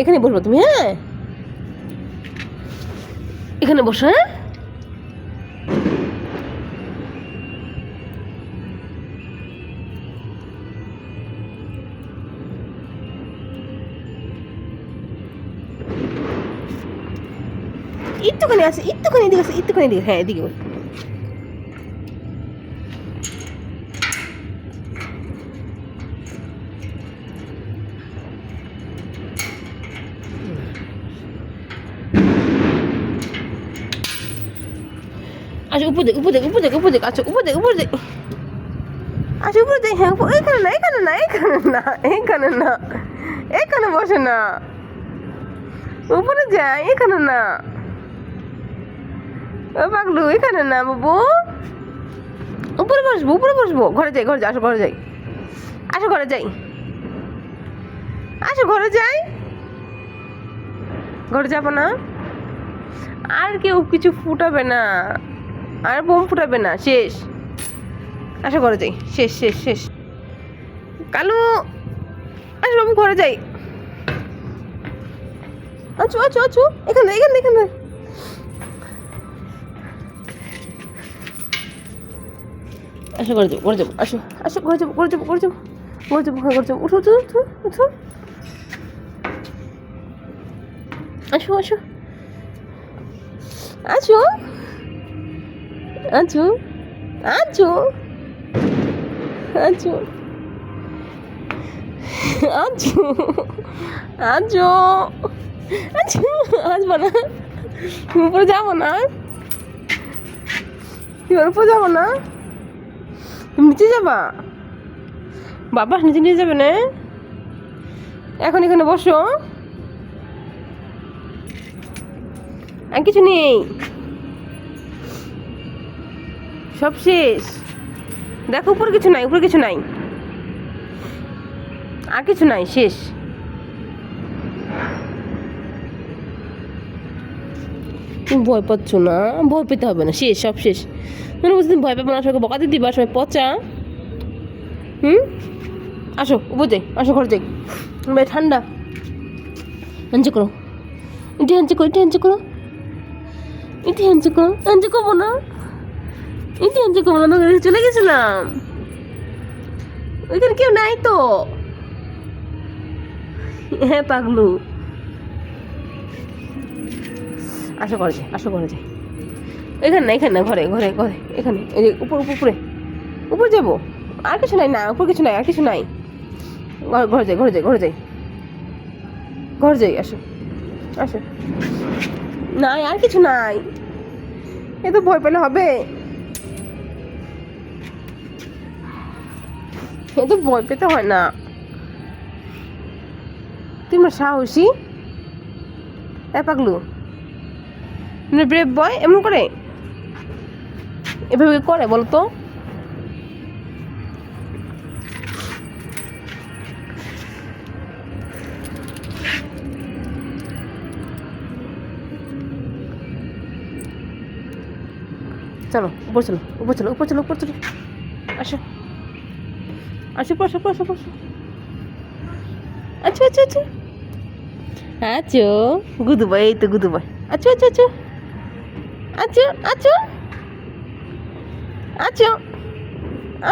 এখানে বসবো তুমি হ্যাঁ এখানে বসো হ্যাঁ একটুখানি আছে, একটুখানি এদিকে আছে একটুখানি এদিকে হ্যাঁ এদিকে বস। আচ্ছা উপর দেখ উপর দেখ উপর দেখ উপর দেখ আচ্ছা উপর দেখ উপর দেখ আচ্ছা হ্যাঁ এখানে না এখানে না এখানে না এখানে না এখানে বসে না। উপরে যা এখানে না। ও পাগলু এখানে না, বাবু। উপরে বসবো উপরে বসবো। ঘরে যাই ঘরে যাই, আসো, ঘরে যাই। আসো, ঘরে যাই। আসো, ঘরে যাই। ঘরে যাব না। আর কেউ কিছু ফুটাবে না। আর বোম ফুটাবে না, শেষ। আশা ঘরে যাই, শেষ শেষ শেষ। কালু, আসো বাবু ঘরে যাই। আচ্ছু আচ্ছু আচ্ছু, এখানে এখানে এখানে আসো, ঘরে যাব ঘরে যাব, আসো আসো, ঘরে যাব ঘরে যাব ঘরে যাব ঘরে যাব হ্যাঁ ঘরে যাব। উঠো উঠো উঠো উঠো। আসো আসো। আছো আছো আছো আছো আছো আছো আছো আসব না। উপরে যাব না। এবার উপরে যাব না। নিচে যাবা? বাবা, নিচে নিয়ে যাবে না? এখন এখানে বসো। আর কিছু নেই। সব শেষ। দেখো, উপরে কিছু নাই, উপরে কিছু নাই। আর কিছু নাই, শেষ। তুমি ভয় পাচ্ছ না? ভয় পেতে হবে না, শেষ, সব শেষ। মানে বুঝতে ভয় পাবো না, সবাইকে বকাতে দিবা, সবাই পচা। হুম? আসো, উপর যাই আসো ঘর যাই ভাই, ঠান্ডা। হাঞ্চি করো। ইটি হাঞ্চি করো ইটি হাঞ্চি করো। ইটি হাঞ্চি করো। হাঞ্চি করব না? ইটি হাঞ্চি করব না চলে গেছিলাম। ওইখানে কেউ নাই তো। হ্যাঁ পাগলু। আসো ঘরে যাই, আসো ঘরে যাই। এখানে না এখানে না, ঘরে ঘরে ঘরে, এখানে। এই যে উপর উপর, উপরে। যাব? আর কিছু নাই, না, উপর কিছু নাই, আর কিছু নাই। ঘরে যাই ঘরে যাই ঘরে যাই। ঘরে যাই, আসো। আসো। নাই, আর কিছু নাই। এ তো ভয় পেলে হবে। এ তো ভয় পেতে হয় না। আমার সাহসী? এ পাগলু। মানে ব্রেভ বয় এমন করে? এভাবে করে বলতো? চলো, উপর চলো উপর চলো উপর চলো উপর চলো। আসো। আসো, বসো বসো বসো। আচ্ছা আচ্ছা আচ্ছা। আচ্ছা গুদুবাই, এই তো গুদুবাই। আচ্ছা আচ্ছা আচ্ছা। আচ্ছা আচ্ছা। আচ্ছা।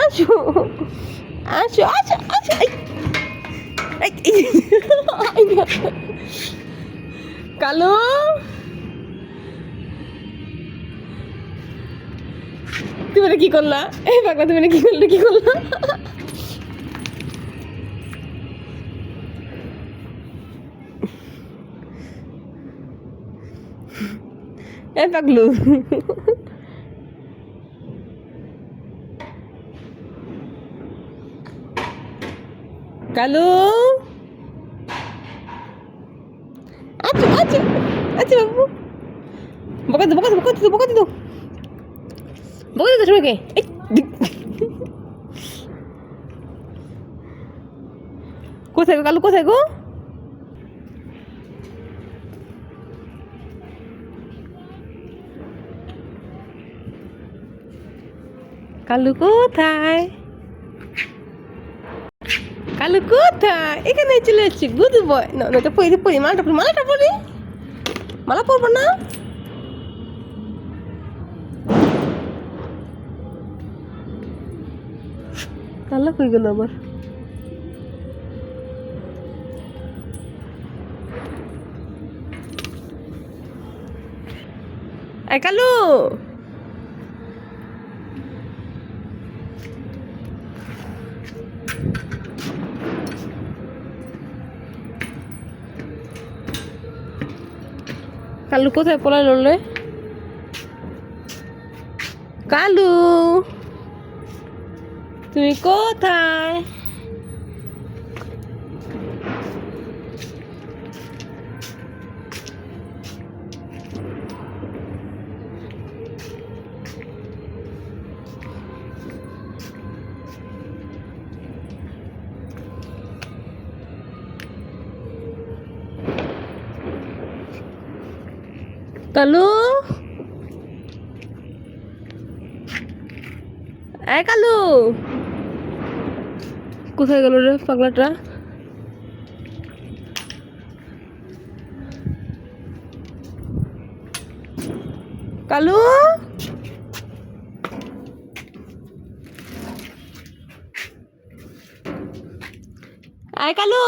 আসো। আসো আচ্ছা আচ্ছা কালো। তুমি কি করলা? এই বাবা তুমি কি করলে, কি করলা? এই পাগলু। কালু? আচ্ছা আচ্ছা আচ্ছা বাবু। বকা দে বকা দে বকা দে বকা দে বকা দে। সবাইকে। কোথায় গো, কালু, কোথায় গো? কালু কোথায়? কালু কোথায়? এখানে চলে এসছি গুড বয় না না তো পরি পরি মালাটা পরি মালাটা পরি মালা পরবো না? কাল্লা কই গেল আবার? কালু! কালু কোথায় পলাই লড়লে? কালু তুমি কোথায়? কালু? এই কালু। কোথায় গেল রে পাগলাটা? কালু? আয় কালু।